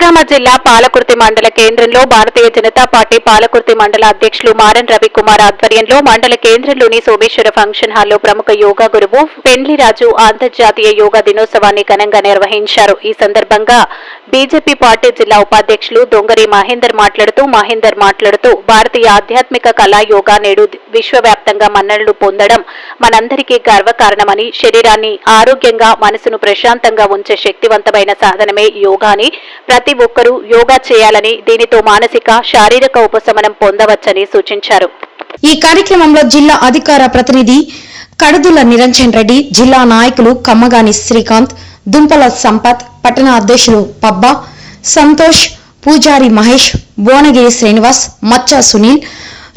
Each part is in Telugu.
నంద్యాల జిల్లా పాలకుర్తి మండల కేంద్రంలో భారతీయ జనతా పార్టీ పాలకుర్తి మండల అధ్యక్షులు మారన్ రవికుమార్ ఆధ్వర్యంలో మండల కేంద్రంలోని సోమేశ్వర ఫంక్షన్ హాల్లో ప్రముఖ యోగా గురువు పెండ్లిరాజు అంతర్జాతీయ యోగా దినోత్సవాన్ని ఘనంగా నిర్వహించారు. ఈ సందర్భంగా బీజేపీ పార్టీ జిల్లా ఉపాధ్యక్షులు దొంగరి మహేందర్ మాట్లాడుతూ మహేందర్ మాట్లాడుతూ భారతీయ ఆధ్యాత్మిక కళా యోగా నేడు విశ్వవ్యాప్తంగా మన్ననలు పొందడం మనందరికీ గర్వకారణమని శరీరాన్ని ఆరోగ్యంగా మనసును ప్రశాంతంగా ఉంచే శక్తివంతమైన సాధనమే యోగా అని ప్రతి ఒక్కరూ యోగా చేయాలని దీనితో మానసిక శారీరక ఉపశమనం పొందవచ్చని సూచించారు. ఈ కార్యక్రమంలో జిల్లా అధికార ప్రతినిధి కడుదుల నిరంజన్ రెడ్డి జిల్లా నాయకులు కమ్మగాని శ్రీకాంత్ దుంపల సంపత్ పట్టణ అధ్యక్షులు పబ్బా సంతోష్ పూజారి Mahesh Bhuvanagiri Srinivas Maccha Sunil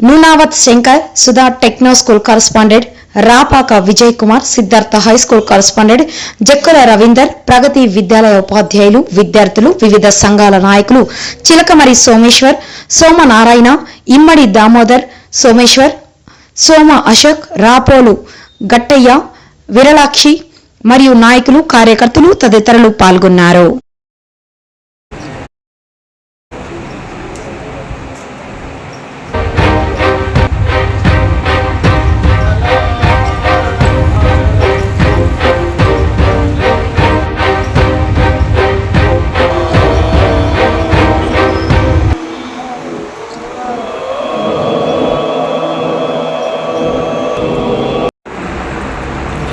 Noonavath Shankar Sudha techno school correspondent Rapaka Vijay Kumar Siddhartha high school correspondent Jakkula Ravinder Pragathi Vidyalaya ఉపాధ్యాయులు విద్యార్థులు వివిధ సంఘాల నాయకులు చిలకమరి సోమేశ్వర్ సోమనారాయణ ఇమ్మడి దామోదర్ సోమేశ్వర్ సోమ అశోక్ రాపోలు గట్టయ్య విరలాక్షి మరియు నాయకులు కార్యకర్తలు తదితరులు పాల్గొన్నారు.